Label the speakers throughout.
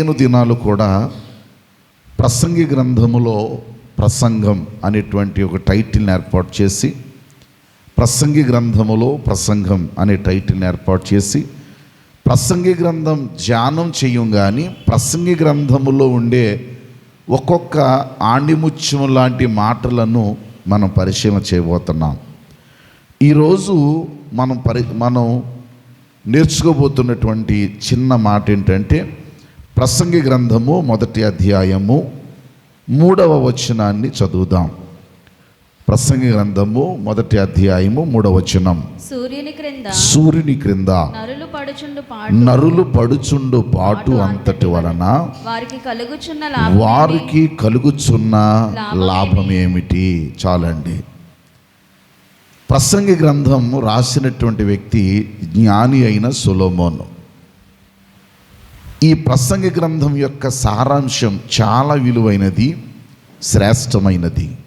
Speaker 1: పదిహేను దినాలు కూడా ప్రసంగి గ్రంథములో ప్రసంగం అనేటువంటి ఒక టైటిల్ని ఏర్పాటు చేసి ప్రసంగి గ్రంథములో ప్రసంగం అనే టైటిల్ని ఏర్పాటు చేసి ప్రసంగి గ్రంథం ధ్యానం చేయం కానీ ప్రసంగి గ్రంథములో ఉండే ఒక్కొక్క ఆణిముత్యం లాంటి మాటలను మనం పరిశీలన చేయబోతున్నాం. ఈరోజు మనం పరి మనం నేర్చుకోబోతున్నటువంటి చిన్న మాట ఏంటంటే ప్రసంగి గ్రంథము మొదటి అధ్యాయము మూడవ వచనాన్ని చదువుదాం. ప్రసంగి గ్రంథము మొదటి అధ్యాయము మూడవ వచనం.
Speaker 2: సూర్యుని క్రింద
Speaker 1: సూర్యుని క్రింద
Speaker 2: నరులు పడుచుండు పాటు
Speaker 1: నరులు పడుచుండు పాటు అంతటి వలన
Speaker 2: వారికి కలుగుచున్న లాభం
Speaker 1: వారికి కలుగుచున్న లాభం ఏమిటి? చాలండి. ప్రసంగి గ్రంథం రాసినటువంటి వ్యక్తి జ్ఞాని అయిన సొలోమోను. ఈ ప్రసంగి గ్రంథం యొక్క సారాంశం చాలా విలువైనది శ్రేష్టమైనది.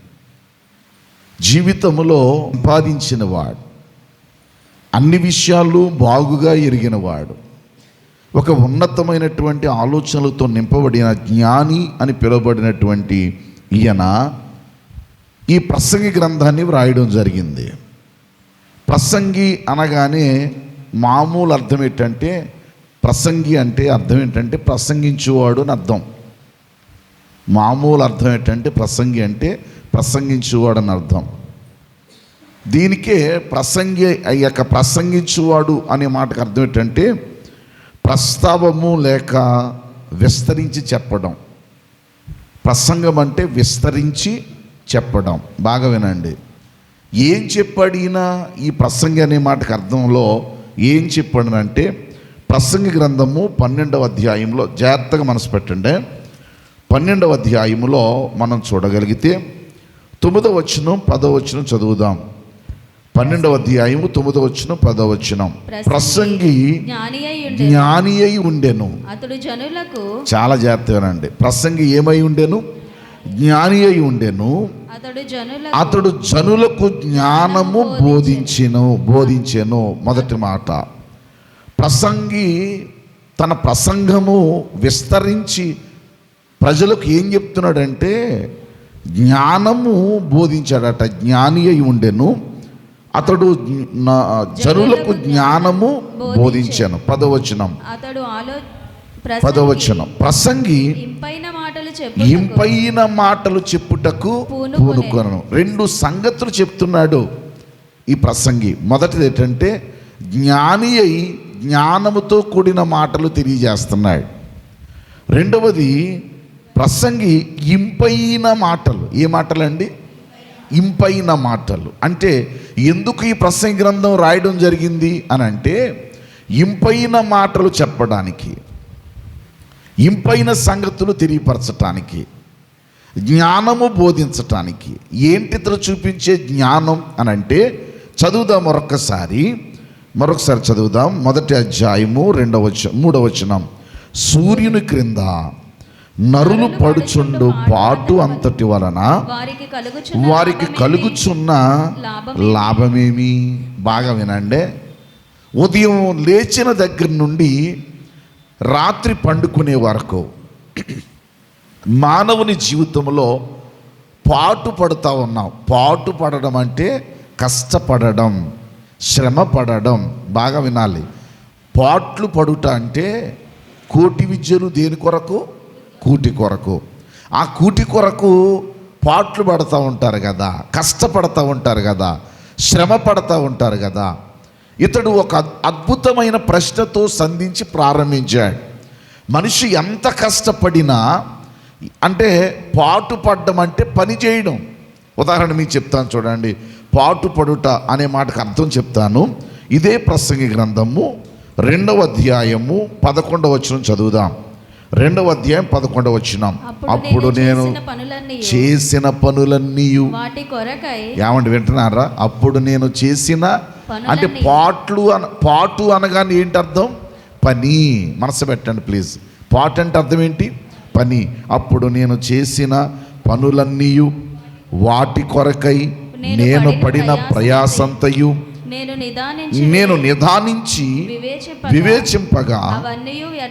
Speaker 1: జీవితంలో సంపాదించినవాడు అన్ని విషయాలు బాగుగా ఎరిగినవాడు ఒక ఉన్నతమైనటువంటి ఆలోచనలతో నింపబడిన జ్ఞాని అని పిలువబడినటువంటి ఈయన ఈ ప్రసంగి గ్రంథాన్ని వ్రాయడం జరిగింది. ప్రసంగి అనగానే మామూలు అర్థం ఏంటంటే ప్రసంగి అంటే అర్థం ఏంటంటే ప్రసంగించేవాడు అని అర్థం. మామూలు అర్థం ఏంటంటే ప్రసంగి అంటే ప్రసంగించేవాడు అని అర్థం. దీనికే ప్రసంగి అయ్యాక ప్రసంగించేవాడు అనే మాటకు అర్థం ఏంటంటే ప్రస్తావము లేక విస్తరించి చెప్పడం. ప్రసంగం అంటే విస్తరించి చెప్పడం. బాగా వినండి. ఏం చెప్పాడినా ఈ ప్రసంగి అనే మాటకు అర్థంలో ఏం చెప్పాడనంటే ప్రసంగి గ్రంథము పన్నెండవ అధ్యాయంలో జాగ్రత్తగా మనసు పెట్టండి పన్నెండవ అధ్యాయములో మనం చూడగలిగితే తొమ్మిదవ వచనం పదవ వచనం చదువుదాం. పన్నెండవ అధ్యాయము తొమ్మిదవ వచనం పదవ వచనం. ప్రసంగి
Speaker 2: జ్ఞాని అయి
Speaker 1: ఉండెను.
Speaker 2: అతడు జనులకు
Speaker 1: చాలా జాగ్రత్తగానండి. ప్రసంగి ఏమై ఉండెను? జ్ఞాని అయి ఉండెను.
Speaker 2: అతడు జనులకు
Speaker 1: జ్ఞానము బోధించెను. బోధించెను. మొదటి మాట. ప్రసంగి తన ప్రసంగము విస్తరించి ప్రజలకు ఏం చెప్తున్నాడంటే జ్ఞానము బోధించాడట జ్ఞాని అయి ఉండెను. అతడు జనులకు జ్ఞానము బోధించాను. పదవచనం.
Speaker 2: అతడు
Speaker 1: పదవచనం. ప్రసంగి
Speaker 2: ఇంపైన మాటలు
Speaker 1: చెప్పుటకు.
Speaker 2: పూనుకొనను.
Speaker 1: రెండు సంగతులు చెప్తున్నాడు ఈ ప్రసంగి. మొదటిది ఏంటంటే జ్ఞాని అయి జ్ఞానముతో కూడిన మాటలు తెలియజేస్తున్నాడు. రెండవది ప్రసంగి ఇంపైన మాటలు. ఏ మాటలండి? ఇంపైన మాటలు. అంటే ఎందుకు ఈ ప్రసంగి గ్రంథం రాయడం జరిగింది అని అంటే ఇంపైన మాటలు చెప్పడానికి ఇంపైన సంగతులు తెలియపరచటానికి జ్ఞానము బోధించటానికి ఏంటి ఇతరు చూపించే జ్ఞానం అని అంటే చదువుదాం మరొకసారి మరొకసారి చదువుదాం. మొదటి అధ్యాయము రెండవ మూడవ వచనం. సూర్యుని క్రింద నరులు పడుచుండు పాటు అంతటి వలన
Speaker 2: వారికి కలుగుచున్న? లాభమేమి?
Speaker 1: బాగా వినండి. ఉదయం లేచిన దగ్గర నుండి రాత్రి పండుకునే వరకు మానవుని జీవితంలో పాటు పడుతూ ఉన్నాం. పాటు పడడం అంటే కష్టపడడం. శ్రమ పడడం బాగా వినాలి. పాట్లు పడుట అంటే కోటి విద్యలు దేని కొరకు? కూటి కొరకు. ఆ కూటి కొరకు పాట్లు పడుతూ ఉంటారు కదా. కష్టపడుతూ ఉంటారు కదా. శ్రమ పడుతూ ఉంటారు కదా. ఇతడు ఒక అద్భుతమైన ప్రశ్నతో సంధించి ప్రారంభించాడు. మనిషి ఎంత కష్టపడినా అంటే పాటు పడ్డం అంటే పని చేయడం. ఉదాహరణ మీకు చెప్తాను చూడండి. పాటు పడుట అనే మాటకు అర్థం చెప్తాను. ఇదే ప్రసంగి గ్రంథము రెండవ అధ్యాయము పదకొండవ వచనం చదువుదాం. రెండవ అధ్యాయం పదకొండవ వచనం. అప్పుడు నేను
Speaker 2: చేసిన పనులన్నీ
Speaker 1: ఏమండి వింటున్నారా? అప్పుడు నేను చేసిన అంటే పాట్లు అన పాటు అనగానే ఏంటి అర్థం? పని. మనసు పెట్టండి ప్లీజ్. పాట అంటే అర్థం ఏంటి? పని. అప్పుడు నేను చేసిన పనులన్నీ వాటి కొరకై
Speaker 2: నేను పడిన
Speaker 1: ప్రయాసంతయు
Speaker 2: నేను నిదానించి వివేచింపగా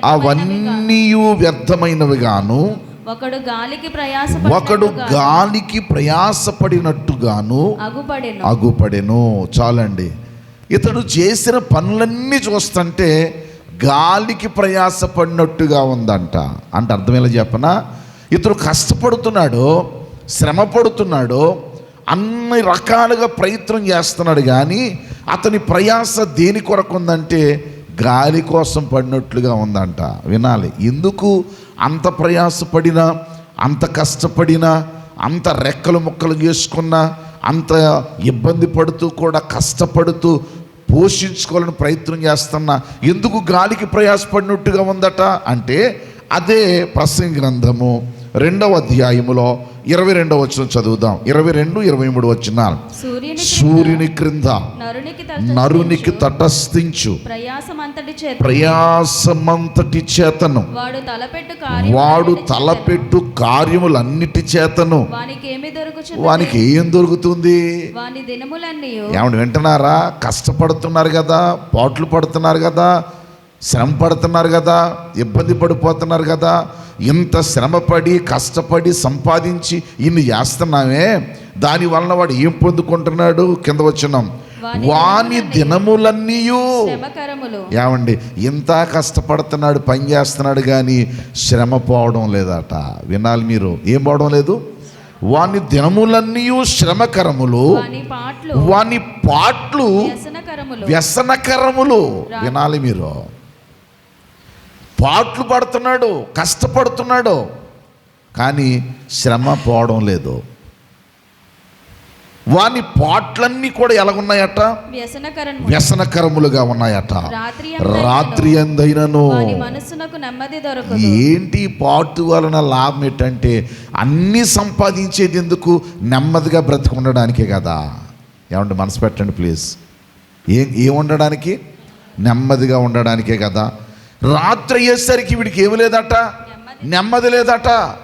Speaker 2: అవన్నీ
Speaker 1: వ్యర్థమైనవిగాను.
Speaker 2: ఒకడు గాలికి ప్రయాస
Speaker 1: ఒకడు గాలికి ప్రయాసపడినట్టుగాను
Speaker 2: అగుపడెను.
Speaker 1: అగుపడెను. చాలండి. ఇతడు చేసిన పనులన్నీ చూస్తుంటే గాలికి ప్రయాసపడినట్టుగా ఉందంట. అంటే అర్థం ఎలా చెప్పనా? ఇతడు కష్టపడుతున్నాడు శ్రమ పడుతున్నాడు అన్ని రకాలుగా ప్రయత్నం చేస్తున్నాడు కానీ అతని ప్రయాస దేని కొరకు ఉందంటే గాలి కోసం పడినట్లుగా ఉందంట. వినాలి. ఎందుకు? అంత ప్రయాసపడినా అంత కష్టపడినా అంత రెక్కలు ముక్కలు చేసుకున్నా అంత ఇబ్బంది పడుతూ కూడా కష్టపడుతూ పోషించుకోవాలని ప్రయత్నం చేస్తున్నా. ఎందుకు గాలికి ప్రయాసపడినట్టుగా ఉందట? అంటే అదే ప్రసంగ గ్రంథము. రెండవ అధ్యాయములో ఇరవై రెండవ వచ్చిన చదువుదాం. ఇరవై రెండు ఇరవై మూడు వచ్చిన
Speaker 2: సూర్యుని
Speaker 1: క్రింద
Speaker 2: నరునికి
Speaker 1: తటస్థించు.
Speaker 2: ప్రయాసమంతటి చేత
Speaker 1: ప్రయాసమంతటి చేతను.
Speaker 2: వాడు తలపెట్టు కార్యం
Speaker 1: వాడు తలపెట్టు కార్యములన్నిటి చేతను.
Speaker 2: వానికి ఏమి దొరుకుచు
Speaker 1: వానికి ఏం దొరుకుతుంది? ఏమండి వింటున్నారా? కష్టపడుతున్నారు కదా పాటలు పడుతున్నారు కదా శ్రమ పడుతున్నారు కదా ఇబ్బంది పడిపోతున్నారు కదా ఇంత శ్రమపడి కష్టపడి సంపాదించి ఇన్ని చేస్తున్నామే దాని వలన వాడు ఏం పొందుకుంటున్నాడు? కింద వచ్చినాం
Speaker 2: వాని
Speaker 1: దినములన్నీ ఏమండి ఇంత కష్టపడుతున్నాడు పని చేస్తున్నాడు కానీ శ్రమ పోవడం లేదట. వినాలి మీరు ఏం పోవడం లేదు? వాని దినములన్నీ శ్రమకరములు
Speaker 2: వాని పాటలు. వ్యసనకరములు.
Speaker 1: వినాలి మీరు. పాటలు పడుతున్నాడు కష్టపడుతున్నాడు కానీ శ్రమ పోవడం లేదు. వాని పాటలన్నీ కూడా ఎలాగున్నాయట?
Speaker 2: వ్యసనకరము.
Speaker 1: వ్యసనకరములుగా ఉన్నాయట.
Speaker 2: రాత్రి
Speaker 1: ఎందైనను. ఏంటి ఈ పాటు వలన లాభం ఏంటంటే అన్నీ సంపాదించేది ఎందుకు? నెమ్మదిగా బ్రతికి ఉండడానికే కదా. ఏమంటే మనసు పెట్టండి ప్లీజ్. ఏం ఏం ఉండడానికి? నెమ్మదిగా ఉండడానికే కదా. రాత్రి అయ్యేసరికి వీడికి ఏమి లేదట? నెమ్మది. లేదట.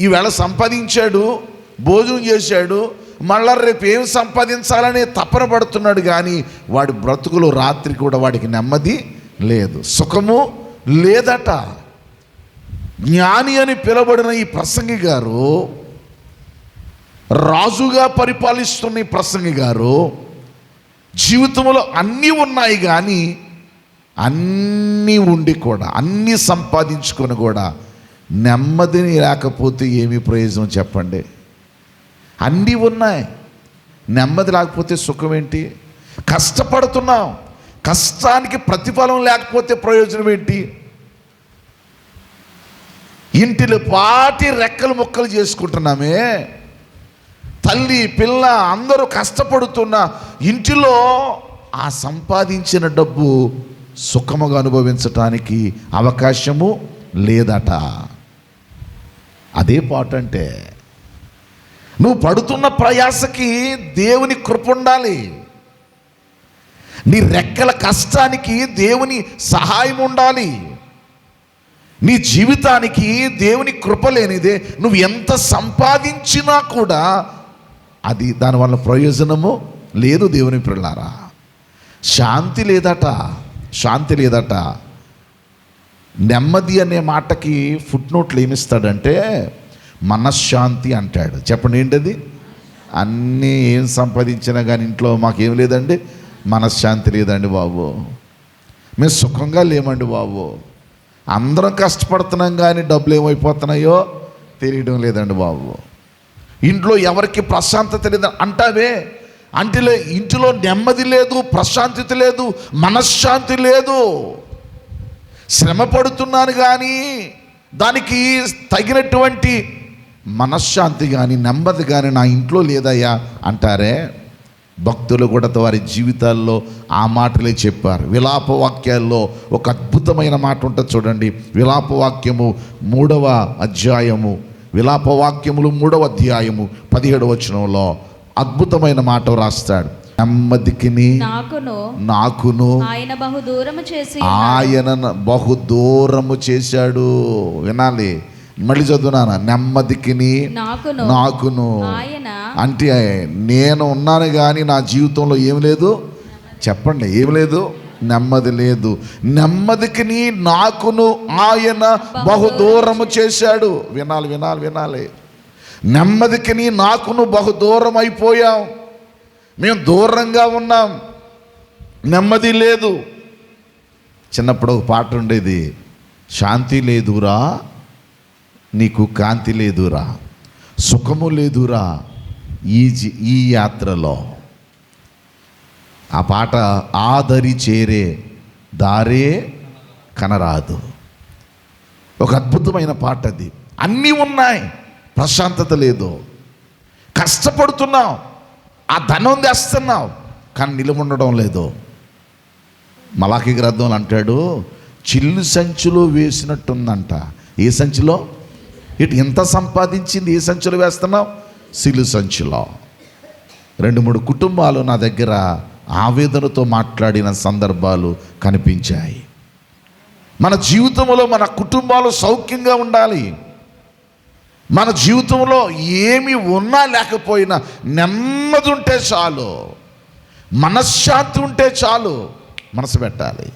Speaker 1: ఈవేళ సంపాదించాడు భోజనం చేశాడు మళ్ళా రేపు ఏం సంపాదించాలని తపన పడుతున్నాడు కానీ వాడి బ్రతుకులో రాత్రి కూడా వాడికి నెమ్మది లేదు. సుఖము లేదట. జ్ఞాని అని పిలబడిన ఈ ప్రసంగి గారు రాజుగా పరిపాలిస్తున్న ఈ ప్రసంగి గారు జీవితంలో అన్నీ ఉన్నాయి కానీ అన్నీ ఉండి కూడా అన్నీ సంపాదించుకొని కూడా నెమ్మదిని లేకపోతే ఏమి ప్రయోజనం చెప్పండి. అన్నీ ఉన్నాయి. నెమ్మది లేకపోతే సుఖం ఏంటి? కష్టపడుతున్నాం. కష్టానికి ప్రతిఫలం లేకపోతే ప్రయోజనం ఏంటి? ఇంటిలో పాటి రెక్కలు ముక్కలు చేసుకుంటున్నామే. తల్లి పిల్ల అందరూ కష్టపడుతున్న ఇంటిలో ఆ సంపాదించిన డబ్బు సుఖముగా అనుభవించటానికి అవకాశము లేదట. అదే పాట అంటే నువ్వు పడుతున్న ప్రయాసకి దేవుని కృప ఉండాలి. నీ రెక్కల కష్టానికి దేవుని సహాయం ఉండాలి. నీ జీవితానికి దేవుని కృప లేనిదే నువ్వు ఎంత సంపాదించినా కూడా అది దానివల్ల ప్రయోజనము లేదు దేవుని పిల్లారా శాంతి లేదట. శాంతి లేదట. నెమ్మది అనే మాటకి ఫుట్ నోట్లు ఏమిస్తాడంటే మనశ్శాంతి అంటాడు. చెప్పండి ఏంటది? అన్నీ ఏం సంపాదించినా కానీ ఇంట్లో మాకేం లేదండి? మనశ్శాంతి లేదండి బాబు. మేము సుఖంగా లేమండి బాబు. అందరం కష్టపడుతున్నాం కానీ డబ్బులు ఏమైపోతున్నాయో తెలియడం లేదండి బాబు. ఇంట్లో ఎవరికి ప్రశాంతత లేదు అంటావే? అంటే ఇంటిలో నెమ్మది లేదు ప్రశాంతత లేదు మనశ్శాంతి లేదు. శ్రమ పడుతున్నాను కానీ దానికి తగినటువంటి మనశ్శాంతి కానీ నెమ్మది కానీ నా ఇంట్లో లేదయ్యా అంటారే. భక్తులు కూడా వారి జీవితాల్లో ఆ మాటలే చెప్పారు. విలాప వాక్యాల్లో ఒక అద్భుతమైన మాట ఉంటుంది చూడండి. విలాప వాక్యము మూడవ అధ్యాయము. విలాప వాక్యములు మూడవ అధ్యాయము పదిహేడు వచనంలో అద్భుతమైన మాట రాస్తాడు నెమ్మదికిని
Speaker 2: నాకును
Speaker 1: నాకును
Speaker 2: ఆయన బహు దూరము చేసి
Speaker 1: ఆయన బహు దూరము చేశాడు. వినాలి. మళ్ళీ చదువునాన నెమ్మదికిని
Speaker 2: నాకును
Speaker 1: అంటే నేను ఉన్నాను కానీ నా జీవితంలో ఏం లేదు? చెప్పండి ఏం లేదు? నెమ్మది లేదు. నెమ్మదికి నాకును ఆయన బహు దూరము చేశాడు. వినాలి వినాలి వినాలి. నెమ్మదికి నీ నాకును బహు దూరం అయిపోయాం. మేము దూరంగా ఉన్నాం. నెమ్మది లేదు. చిన్నప్పుడు ఒక పాట ఉండేది శాంతి లేదురా నీకు కాంతి లేదురా సుఖము లేదురా ఈ జీ- ఈ యాత్రలో. ఆ పాట ఆదరి చేరే దారే కనరాదు. ఒక అద్భుతమైన పాట అది. అన్నీ ఉన్నాయి. ప్రశాంతత లేదు. కష్టపడుతున్నావు. ఆ ధనం తెస్తున్నావు. కానీ నిలువుండడం లేదు. మలాఖీ గ్రంథంలో అంటాడు చిల్లు సంచిలో వేసినట్టుందంట. ఏ సంచిలో? ఇటు ఎంత సంపాదించింది ఏ సంచిలో వేస్తున్నావు? సిల్లు సంచిలో. రెండు మూడు కుటుంబాలు నా దగ్గర ఆవేదనతో మాట్లాడిన సందర్భాలు కనిపించాయి. మన జీవితంలో మన కుటుంబాలు సౌఖ్యంగా ఉండాలి. మన జీవితంలో ఏమి ఉన్నా లేకపోయినా నెమ్మది ఉంటే చాలు. మనశ్శాంతి ఉంటే చాలు. మనసు పెట్టాలి.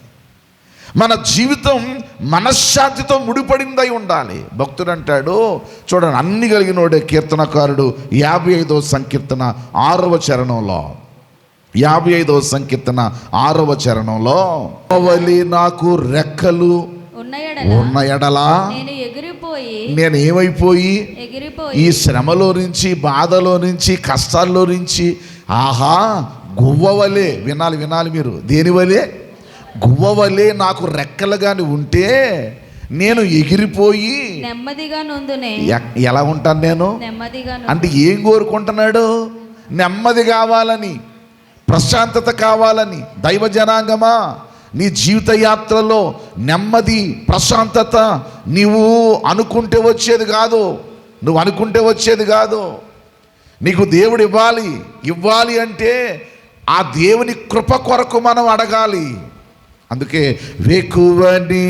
Speaker 1: మన జీవితం మనశ్శాంతితో ముడిపడిందై ఉండాలి. భక్తుడు అంటాడు చూడండి అన్ని కలిగినోడే కీర్తనకారుడు యాభై ఐదవ సంకీర్తన ఆరవ చరణంలో. యాభై ఐదవ సంకీర్తన ఆరవ చరణంలో. "అవలి నాకు రెక్కలు
Speaker 2: ఉన్న ఎడలా నేను
Speaker 1: ఏమైపోయి ఈ శ్రమలో నుంచి బాధలో నుంచి కష్టాల్లో నుంచి ఆహా గువ్వవలే వినాలి వినాలి మీరు దేనివలే గువ్వవలే నాకు రెక్కలు కానీ ఉంటే నేను ఎగిరిపోయి
Speaker 2: నెమ్మదిగా నొందునే.
Speaker 1: ఎలా ఉంటాను నేను?
Speaker 2: నెమ్మదిగా
Speaker 1: అంటే ఏం కోరుకుంటున్నాడు? నెమ్మది కావాలని ప్రశాంతత కావాలని దైవ జనాంగమా? నీ జీవిత యాత్రలో నెమ్మది ప్రశాంతత నీవు అనుకుంటే వచ్చేది కాదు. నువ్వు అనుకుంటే వచ్చేది కాదు. నీకు దేవుడు ఇవ్వాలి ఇవ్వాలి అంటే ఆ దేవుని కృప కొరకు మనం అడగాలి. అందుకే వెకువని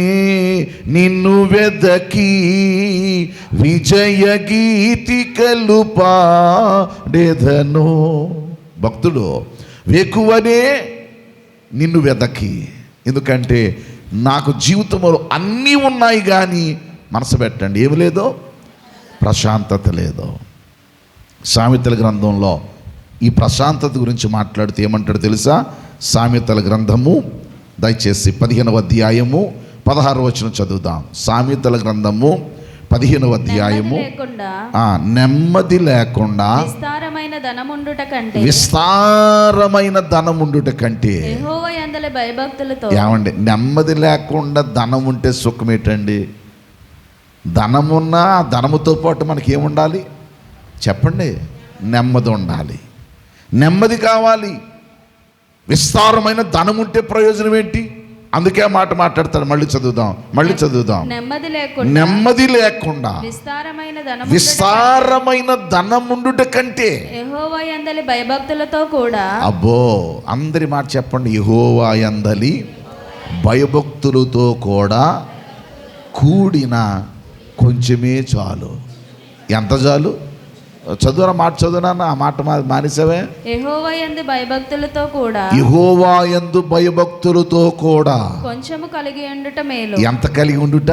Speaker 1: నిన్ను వెదకి విజయ గీతికలు పాడేదను. భక్తుడు వేకువనే నిన్ను వెదకి. ఎందుకంటే నాకు జీవితంలో అన్నీ ఉన్నాయి కానీ మనసు పెట్టండి. ఏమి లేదో? ప్రశాంతత లేదు. సామెతల గ్రంథంలో ఈ ప్రశాంతత గురించి మాట్లాడితే ఏమంటాడు తెలుసా? సామెతల గ్రంథము దయచేసి పదిహేనవ అధ్యాయము పదహారు వచనం చదువుదాం. సామెతల గ్రంథము పదిహేనవ అధ్యాయము.
Speaker 2: నెమ్మది లేకుండా విస్తారమైన ధనముండుట కంటే
Speaker 1: విస్తారమైన ధనం ఉండుట కంటే
Speaker 2: భయభక్తులతో
Speaker 1: ఏమండి నెమ్మది లేకుండా ధనం ఉంటే సుఖం ఏంటండి ధనమున్నా ధనముతో పాటు మనకి ఏముండాలి చెప్పండి నెమ్మది ఉండాలి నెమ్మది కావాలి. విస్తారమైన ధనం ఉంటే ప్రయోజనం ఏంటి అందుకే మాట మాట్లాడతాడు మళ్ళీ చదువుదాం మళ్ళీ చదువుదాం.
Speaker 2: నెమ్మది లేకుండా
Speaker 1: నెమ్మది లేకుండా
Speaker 2: విస్తారమైన ధనం
Speaker 1: విస్తారమైన ధనం ఉండుట కంటే
Speaker 2: యెహోవా యందలి భయభక్తులతో కూడా
Speaker 1: అబ్బో అందరి మాట చెప్పండి యహోవా యందలి భయభక్తులతో కూడా కూడిన కొంచెమే చాలు. ఎంత చాలు? చదువురా మాట చదువునా ఆ మాట మానేసావే?
Speaker 2: యెహోవా యందు భయభక్తులతో కూడా.
Speaker 1: యహోవా యందు భయభక్తులతో కూడా.
Speaker 2: కొంచెము కలిగి ఉండుట మేలు.
Speaker 1: ఎంత కలిగి ఉండుట?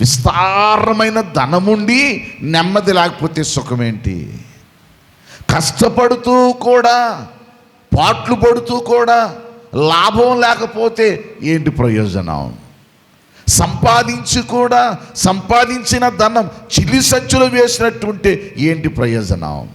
Speaker 1: విస్తారమైన ధనముండి నెమ్మది లేకపోతే సుఖమేంటి? కష్టపడుతూ కూడా పాట్లు పడుతూ కూడా లాభం లేకపోతే ఏంటి ప్రయోజనం? సంపాదించి కూడా సంపాదించిన ధనం చిల్లి సంచులు వేసినట్టుంటే ఏంటి ప్రయోజనం?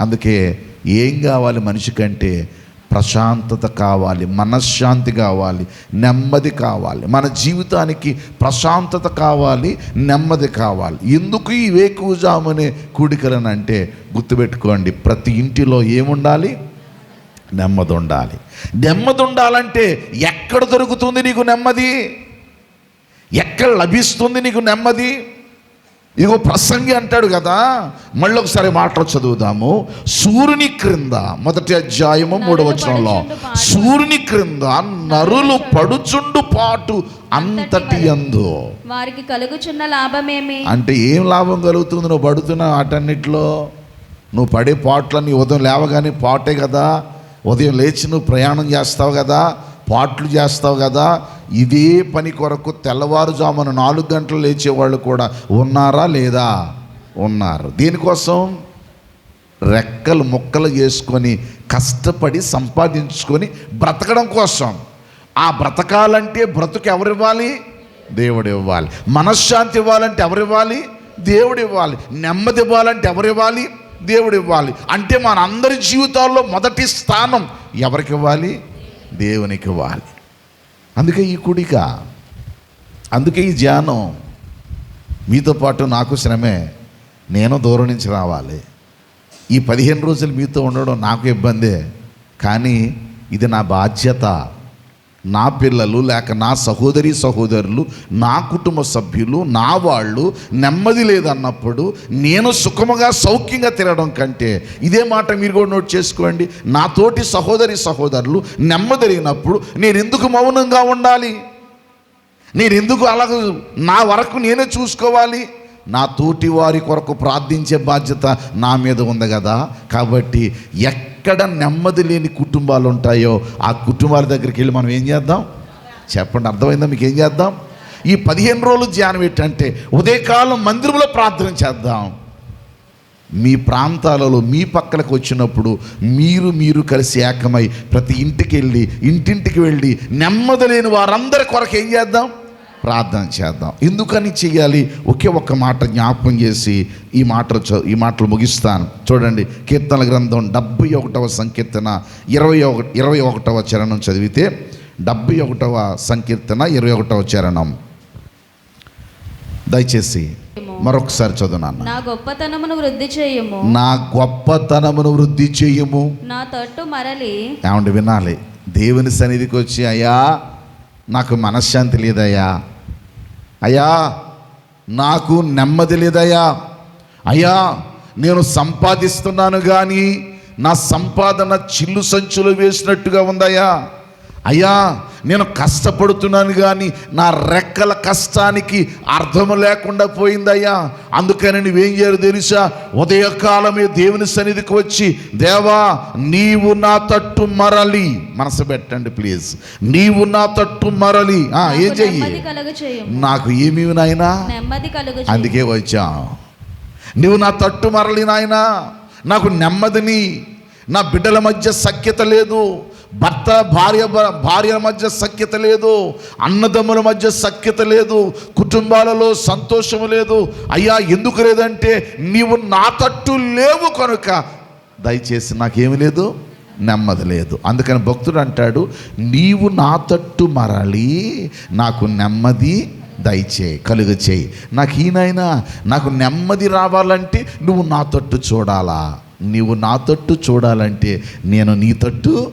Speaker 1: అందుకే ఏం కావాలి మనిషికంటే ప్రశాంతత కావాలి మనశ్శాంతి కావాలి నెమ్మది కావాలి. మన జీవితానికి ప్రశాంతత కావాలి నెమ్మది కావాలి. ఎందుకు ఈ వేకువజామునే కూడికలనంటే గుర్తుపెట్టుకోండి ప్రతి ఇంటిలో ఏముండాలి? నెమ్మది ఉండాలి నెమ్మది ఉండాలంటే ఎక్కడ దొరుకుతుంది నీకు నెమ్మది? ఎక్కడ లభిస్తుంది నీకు నెమ్మది? ఇగో ప్రసంగి అంటాడు కదా మళ్ళీ ఒకసారి మాటలు చదువుదాము. సూర్యుని క్రింద మొదటి అధ్యాయము మూడవ వచనంలో సూర్యుని క్రింద నరులు పడుచుండు పాటు అంతటి అందు
Speaker 2: వారికి కలుగుచున్న లాభమేమి?
Speaker 1: అంటే ఏం లాభం కలుగుతుంది? నువ్వు పడుతున్న వాటన్నిటిలో నువ్వు పడే పాటలన్నీ ఉదయం లేవగానే పాటే కదా ఉదయం లేచి నువ్వు ప్రయాణం చేస్తావు కదా పాట్లు చేస్తావు కదా ఇదే పని కొరకు తెల్లవారుజామున నాలుగు గంటలు లేచేవాళ్ళు కూడా ఉన్నారా లేదా? ఉన్నారు. దీనికోసం రెక్కలు ముక్కలు చేసుకొని కష్టపడి సంపాదించుకొని బ్రతకడం కోసం. ఆ బ్రతకాలంటే బ్రతుకు ఎవరివ్వాలి దేవుడు ఇవ్వాలి మనశ్శాంతి ఇవ్వాలంటే ఎవరివ్వాలి? దేవుడు ఇవ్వాలి నెమ్మది ఇవ్వాలంటే ఎవరివ్వాలి? దేవుడు ఇవ్వాలి అంటే మన అందరి జీవితాల్లో మొదటి స్థానం ఎవరికి ఇవ్వాలి దేవునికి ఇవ్వాలి అందుకే ఈ కుడిక అందుకే ఈ ధ్యానం. మీతో పాటు నాకు శ్రమే. నేను దూరం నుంచి రావాలి. ఈ పదిహేను రోజులు మీతో ఉండడం నాకు ఇబ్బందే. కానీ ఇది నా బాధ్యత. నా పిల్లలు లేక నా సహోదరి సహోదరులు నా కుటుంబ సభ్యులు నా వాళ్ళు నెమ్మది లేదన్నప్పుడు నేను సుఖముగా సౌఖ్యంగా తిరగడం కంటే ఇదే మాట మీరు కూడా నోట్ చేసుకోండి. నా తోటి సహోదరి సహోదరులు నెమ్మదిరిగినప్పుడు నేను ఎందుకు మౌనంగా ఉండాలి? నేను ఎందుకు అలాగ నా వరకు నేనే చూసుకోవాలి? నా తోటి వారి కొరకు ప్రార్థించే బాధ్యత నా మీద ఉంది కదా. కాబట్టి ఎక్కడ నెమ్మది లేని కుటుంబాలు ఉంటాయో ఆ కుటుంబాల దగ్గరికి వెళ్ళి మనం ఏం చేద్దాం? చెప్పండి అర్థమైందా? మీకు ఏం చేద్దాం? ఈ పదిహేను రోజులు ధ్యానం ఏంటంటే ఉదయకాలం మందిరంలో ప్రార్థన చేద్దాం. మీ ప్రాంతాలలో మీ పక్కలకు వచ్చినప్పుడు మీరు మీరు కలిసి ఏకమై ప్రతి ఇంటికి వెళ్ళి ఇంటింటికి వెళ్ళి నెమ్మది లేని వారందరి కొరకు ఏం చేద్దాం? ప్రార్థన చేద్దాం. ఎందుకని చెయ్యాలి? ఒకే ఒక్క మాట జ్ఞాపకం చేసి ఈ మాటలు ఈ మాటలు ముగిస్తాను. చూడండి కీర్తన గ్రంథం డెబ్బై ఒకటవ సంకీర్తన ఇరవై ఒక ఇరవై ఒకటవ చరణం చదివితే డెబ్బై ఒకటవ సంకీర్తన ఇరవై ఒకటవ చరణం. దయచేసి మరొకసారి చదువునాను
Speaker 2: నా గొప్పతనమును వృద్ధి చేయము.
Speaker 1: నా గొప్పతనమును వృద్ధి చేయము.
Speaker 2: నా తట్టు మరలి
Speaker 1: ఏమంటే వినాలి. దేవుని సన్నిధికి వచ్చి అయ్యా నాకు మనశ్శాంతి లేదయ్యా. అయ్యా నాకు నెమ్మది లేదయ్యా. అయ్యా నేను సంపాదిస్తున్నాను కానీ నా సంపాదన చిల్లు సంచులు వేసినట్టుగా ఉందయ్యా. అయ్యా నేను కష్టపడుతున్నాను కానీ నా రెక్కల కష్టానికి అర్థం లేకుండా పోయిందయ్యా. అందుకని నువ్వేం చేయాలి తెలుసా? ఉదయకాలమే దేవుని సన్నిధికి వచ్చి దేవా నీవు నా తట్టు మరలి. మనసు పెట్టండి ప్లీజ్. నీవు నా తట్టు మరలి. ఏం చెయ్యి? నాకు ఏమి నాయనా? అందుకే వచ్చాం. నువ్వు నా తట్టు మరలి నాయనా. నాకు నెమ్మదిని. నా బిడ్డల మధ్య సఖ్యత లేదు. భర్త భార్య భార్యల మధ్య సఖ్యత లేదు అన్నదమ్ముల మధ్య సఖ్యత లేదు కుటుంబాలలో సంతోషము లేదు. అయ్యా ఎందుకు లేదంటే నీవు నా తట్టు లేవు కనుక దయచేసి నాకేమి లేదు నెమ్మది లేదు. అందుకని భక్తుడు అంటాడు నీవు నా తట్టు మరలి నాకు నెమ్మది దయచేయి కలుగ చేయి. నాకు ఈయనైనా నాకు నెమ్మది రావాలంటే నువ్వు నా తట్టు చూడాలా. నువ్వు నా తట్టు చూడాలంటే నేను నీ తట్టు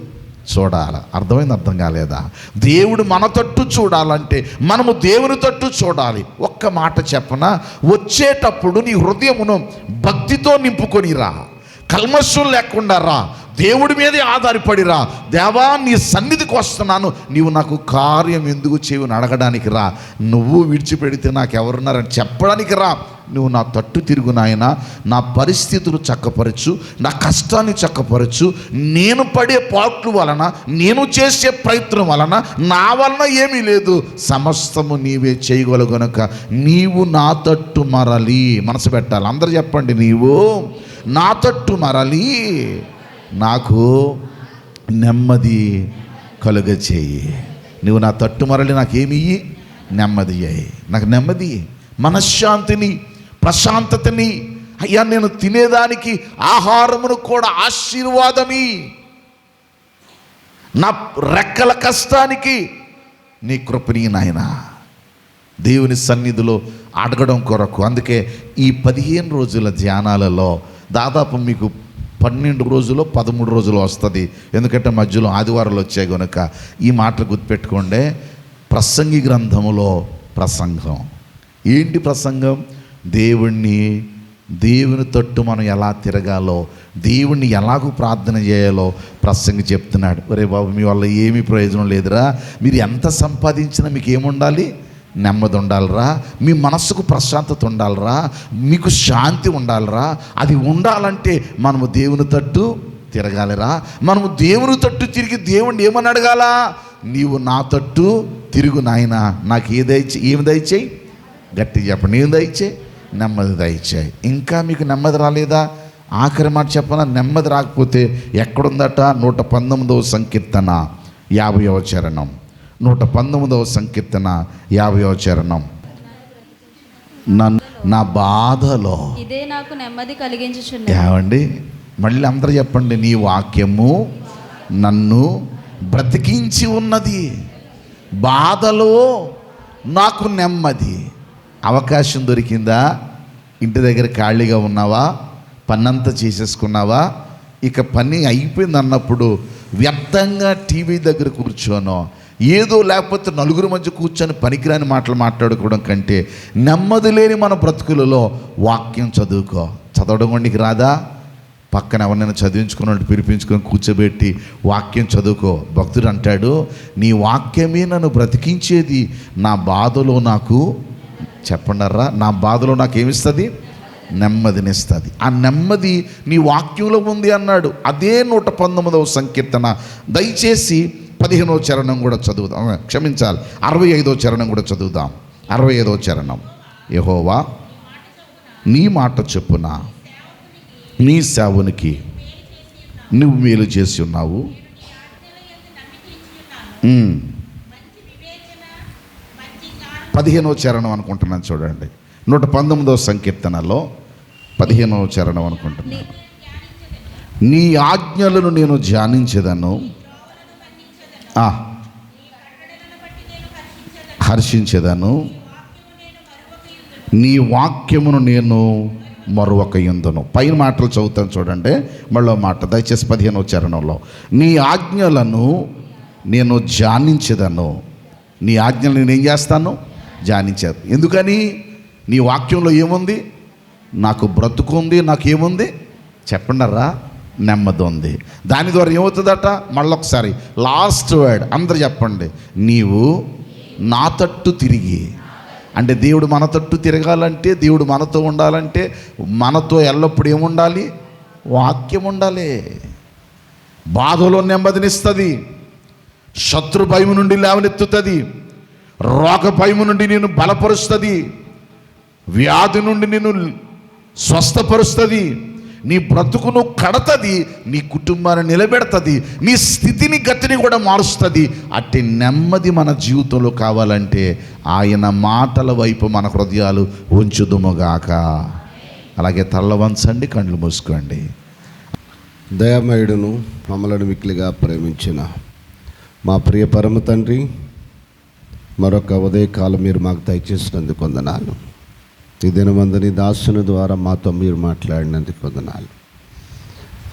Speaker 1: చూడాలి? అర్థమైంది అర్థం కాలేదా? దేవుడు మన తట్టు చూడాలంటే మనము దేవుని తట్టు చూడాలి. ఒక్క మాట చెప్పన వచ్చేటప్పుడు నీ హృదయమును భక్తితో నింపుకొని రా. కల్మషం లేకుండా రా. దేవుడి మీదే ఆధారపడిరా. దేవా నీ సన్నిధికి వస్తున్నాను. నీవు నాకు కార్యం ఎందుకు చేయని అడగడానికి రా. నువ్వు విడిచిపెడితే నాకు ఎవరున్నారని చెప్పడానికి రా. నువ్వు నా తట్టు తిరుగు నాయన. నా పరిస్థితులు చక్కపరచు. నా కష్టాన్ని చక్కపరచు. నేను పడే పాట్లు వలన నేను చేసే ప్రయత్నం వలన నా వలన ఏమీ లేదు. సమస్తము నీవే చేయగలవు గనుక నీవు నా తట్టు మరలి. మనసు పెట్టాలి. అందరు చెప్పండి నీవు నా తట్టు మరలి. నాకు నెమ్మది కలుగ చేయి నువ్వు నా తట్టు మరలి నాకేమి నెమ్మది అయ్యి నాకు నెమ్మది మనశ్శాంతిని ప్రశాంతతని అయ్యా నేను తినేదానికి ఆహారమును కూడా ఆశీర్వాదమి. నా రెక్కల కష్టానికి నీ కృపని నాయన. దేవుని సన్నిధిలో అడగడం కొరకు అందుకే ఈ పదిహేను రోజుల ధ్యానాలలో దాదాపు మీకు పన్నెండు రోజులు పదమూడు రోజులు వస్తుంది. ఎందుకంటే మధ్యలో ఆదివారాలు వచ్చాయి కనుక ఈ మాటలు గుర్తుపెట్టుకోండి. ప్రసంగి గ్రంథములో ప్రసంగం. ఏంటి ప్రసంగం? దేవుణ్ణి దేవుని తట్టు మనం ఎలా తిరగాలో దేవుణ్ణి ఎలాగూ ప్రార్థన చేయాలో ప్రసంగి చెప్తున్నాడు. ఒరే బాబు మీ వల్ల ఏమీ ప్రయోజనం లేదురా. మీరు ఎంత సంపాదించినా మీకు ఏముండాలి? నెమ్మది ఉండాలిరా మీ మనస్సుకు ప్రశాంతత ఉండాలిరా మీకు శాంతి ఉండాలిరా. అది ఉండాలంటే మనము దేవుని తట్టు తిరగాలిరా. మనము దేవుని తట్టు తిరిగి దేవుణ్ణి ఏమని అడగాలా? నీవు నా తట్టు తిరుగు నాయన. నాకు ఏ దయచే ఏమి దయచేయి గట్టి చెప్పండి. ఏం దయచే నెమ్మది దయచేయి ఇంకా మీకు నెమ్మది రాలేదా? ఆఖరి మాట చెప్పనా? నెమ్మది రాకపోతే ఎక్కడుందట? నూట పంతొమ్మిదవ సంకీర్తన యాభైవ చరణం. నూట పంతొమ్మిదవ సంకీర్తన యాభైవ చరణం. నన్ను నా బాధలో.
Speaker 2: ఇదే నాకు నెమ్మది కలిగించుచున్నది
Speaker 1: ఏమండి? మళ్ళీ అందరూ చెప్పండి నీ వాక్యము నన్ను బ్రతికించి ఉన్నది. బాధలో నాకు నెమ్మది. అవకాశం దొరికిందా? ఇంటి దగ్గర ఖాళీగా ఉన్నావా? పనంతా చేసేసుకున్నావా? ఇక పని అయిపోయింది అన్నప్పుడు వ్యర్థంగా టీవీ దగ్గర కూర్చోనో. ఏదో లేకపోతే నలుగురు మధ్య కూర్చొని పనికిరాని మాటలు మాట్లాడుకోవడం కంటే నెమ్మది లేని మన బ్రతుకులలో వాక్యం చదువుకో. చదవడం వండికి నీకు రాదా? పక్కన ఎవరినైనా చదివించుకున్నట్టు పిలిపించుకొని కూర్చోబెట్టి వాక్యం చదువుకో. భక్తుడు అంటాడు నీ వాక్యమే నన్ను బ్రతికించేది. నా బాధలో నాకు చెప్పండర్రా నా బాధలో నాకు ఏమిస్తుంది నెమ్మదినిస్తుంది. ఆ నెమ్మది నీ వాక్యంలో ఉంది అన్నాడు. అదే నూట పంతొమ్మిదవ సంకీర్తన. దయచేసి పదిహేనవ చరణం కూడా చదువుదాం. క్షమించాలి. అరవై ఐదవ చరణం కూడా చదువుదాం. అరవై ఐదవ చరణం. యహోవా నీ మాట చెప్పున నీ సేవనికి నువ్వు మేలు చేసి ఉన్నావు. పదిహేనో పదిహేనవ చరణం అనుకుంటున్నాను చూడండి. నూట పంతొమ్మిదవ సంకీర్తనలో పదిహేనవ చరణం అనుకుంటున్నాను. నీ ఆజ్ఞలను నేను ధ్యానించేదను. హర్షించేదాను. నీ వాక్యమును నేను మరొక ఎందును. పైన మాటలు చదువుతాను చూడండి. మళ్ళీ మాట. దయచేసి పదిహేనవ చరణంలో. నీ ఆజ్ఞలను నేను ధ్యానించేదను. నీ ఆజ్ఞలు నేను ఏం చేస్తాను? ధ్యానించాను ఎందుకని? నీ వాక్యంలో ఏముంది? నాకు బ్రతుకుంది నాకు ఏముంది చెప్పండరా. నెమ్మది ఉంది. దాని ద్వారా ఏమవుతుందట? మళ్ళొకసారి లాస్ట్ వర్డ్ అందరు చెప్పండి. నీవు నా తట్టు తిరిగి. అంటే దేవుడు మన తట్టు తిరగాలంటే దేవుడు మనతో ఉండాలంటే మనతో ఎల్లప్పుడూ ఏముండాలి? వాక్యం ఉండాలి. బాధలో నెమ్మదినిస్తుంది. శత్రు భయము నుండి లేవనెత్తుతుంది. రోగ భయము నుండి నేను బలపరుస్తుంది. వ్యాధి నుండి నేను స్వస్థపరుస్తుంది. నీ బ్రతుకును కడతది నీ కుటుంబాన్ని నిలబెడతది నీ స్థితిని గతిని కూడా మారుస్తుంది. అట్టి నెమ్మది మన జీవితంలో కావాలంటే ఆయన మాటల వైపు మన హృదయాలు ఉంచుదుముగాక. అలాగే తల్ల వంచండి కళ్ళు మూసుకోండి.
Speaker 3: దయామయుడును మమ్మలను మిక్కిలిగా ప్రేమించిన మా ప్రియ పరమ తండ్రి మరొక ఉదయకాలం మీరు మాకు దయచేసినందుకు వందనాలు. ఈ దినమందని దాసుని ద్వారా మాతో మీరు మాట్లాడినందుకు వందనాలు.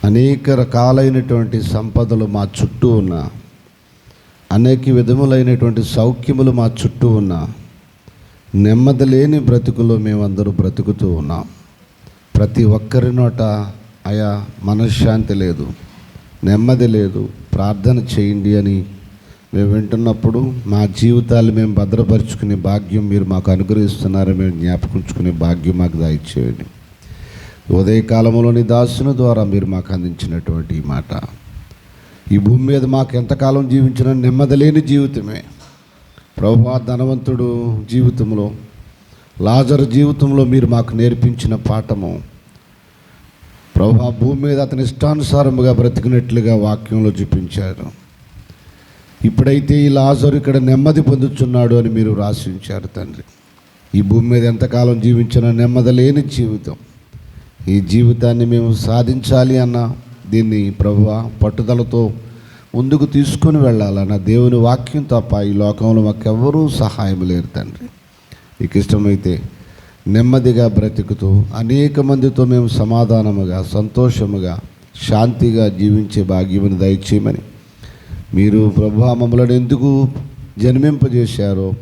Speaker 3: అనేక రకాలైనటువంటి సంపదలు మా చుట్టూ ఉన్న అనేక విధములైనటువంటి సౌఖ్యములు మా చుట్టూ ఉన్న నెమ్మది లేని బ్రతుకులో మేమందరూ బ్రతుకుతూ ఉన్నాం. ప్రతి ఒక్కరి నోట ఆయా మనశ్శాంతి లేదు నెమ్మది లేదు ప్రార్థన చేయండి అని మేము వింటున్నప్పుడు మా జీవితాలు మేము భద్రపరుచుకునే భాగ్యం మీరు మాకు అనుగ్రహిస్తున్నారని మేము జ్ఞాపకుంచుకునే భాగ్యం మాకు దాయిచ్చేయండి. ఉదయకాలంలోని దాసుని ద్వారా మీరు మాకు అందించినటువంటి ఈ మాట. ఈ భూమి మీద మాకు ఎంతకాలం జీవించిన నెమ్మది లేని జీవితమే. ప్రభా ధనవంతుడు జీవితంలో లాజర్ జీవితంలో మీరు మాకు నేర్పించిన పాఠము. ప్రభా భూమి మీద అతని ఇష్టానుసారముగా బ్రతికినట్లుగా వాక్యంలో చూపించారు. ఇప్పుడైతే ఈ లాజరు ఇక్కడ నెమ్మది పొందుతున్నాడు అని మీరు రాసి ఉంచారు తండ్రి. ఈ భూమి మీద ఎంతకాలం జీవించిన నెమ్మది లేని జీవితం. ఈ జీవితాన్ని మేము సాధించాలి అన్న దీన్ని ప్రభు పట్టుదలతో ముందుకు తీసుకొని వెళ్ళాలన్న దేవుని వాక్యం తప్ప ఈ లోకంలో మాకెవ్వరూ సహాయం లేరు తండ్రి. నీకు ఇష్టమైతే నెమ్మదిగా బ్రతుకుతూ అనేక మందితో మేము సమాధానముగా సంతోషముగా శాంతిగా జీవించే భాగ్యమును దయచేయమని మీరు ప్రభా మమ్మల్ని ఎందుకు జన్మింపజేశారో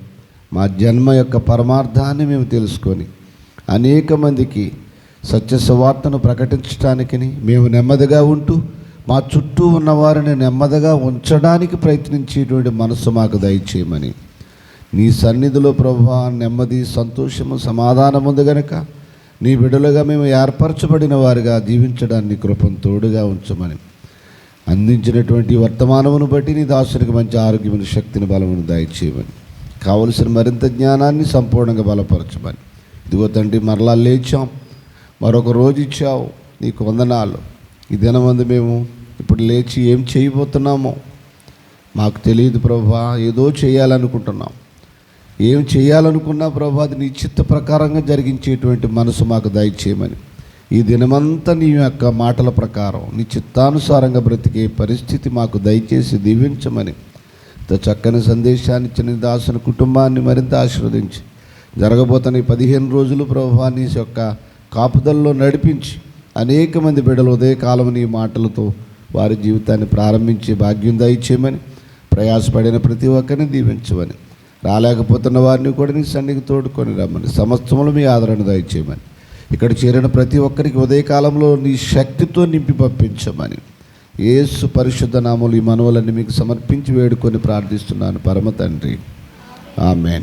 Speaker 3: మా జన్మ యొక్క పరమార్థాన్ని మేము తెలుసుకొని అనేక మందికి సత్య సువార్తను ప్రకటించడానికి మేము నెమ్మదిగా ఉంటూ మా చుట్టూ ఉన్నవారిని నెమ్మదిగా ఉంచడానికి ప్రయత్నించేటువంటి మనసు మాకు దయచేయమని. నీ సన్నిధిలో ప్రభా నెమ్మది సంతోషము సమాధానం ఉంది గనక నీ బిడలుగా మేము ఏర్పరచబడిన వారిగా జీవించడాన్ని కృపను తోడుగా ఉంచమని. అందించినటువంటి వర్తమానమును బట్టి నీ దాసునికి మంచి ఆరోగ్యమైన శక్తిని బలమును దయచేయమని. కావలసిన మరింత జ్ఞానాన్ని సంపూర్ణంగా బలపరచమని. ఇదిగో తండ్రి మరలా లేచాం. మరొక రోజు ఇచ్చావు. నీకు వందనాలు. ఈ దినమందు మేము ఇప్పుడు లేచి ఏం చేయబోతున్నామో మాకు తెలియదు ప్రభా. ఏదో చేయాలనుకుంటున్నాం. ఏం చేయాలనుకున్నా ప్రభా అది నీ చిత్త ప్రకారంగా జరిగించేటువంటి మనసు మాకు దయచేయమని. ఈ దినమంతా నీ యొక్క మాటల ప్రకారం నీ చిత్తానుసారంగా బ్రతికే పరిస్థితి మాకు దయచేసి దీవించమని చక్కని సందేశాన్ని ఇచ్చిన దాసుని కుటుంబాన్ని మరింత ఆశీర్వదించి జరగబోతున్న ఈ పదిహేను రోజులు ప్రభా నీ యొక్క కాపుదల్లో నడిపించి అనేక మంది బిడ్డలు ఉదయకాలం నీ మాటలతో వారి జీవితాన్ని ప్రారంభించే భాగ్యం దయచేయమని ప్రయాసపడిన ప్రతి ఒక్కరిని దీవించమని రాలేకపోతున్న వారిని కూడా నీ సన్నిధికి తోడుకొని రమ్మని సమస్తములు మీ ఆదరణ దయచేయమని. ఇక్కడ చేరిన ప్రతి ఒక్కరికి ఉదయకాలంలో నీ శక్తితో నింపి పంపించమని. ఏసు పరిశుద్ధ నామలు ఈ మనవలన్నీ మీకు సమర్పించి వేడుకొని ప్రార్థిస్తున్నాను. పరమ తండ్రి. ఆమెన్.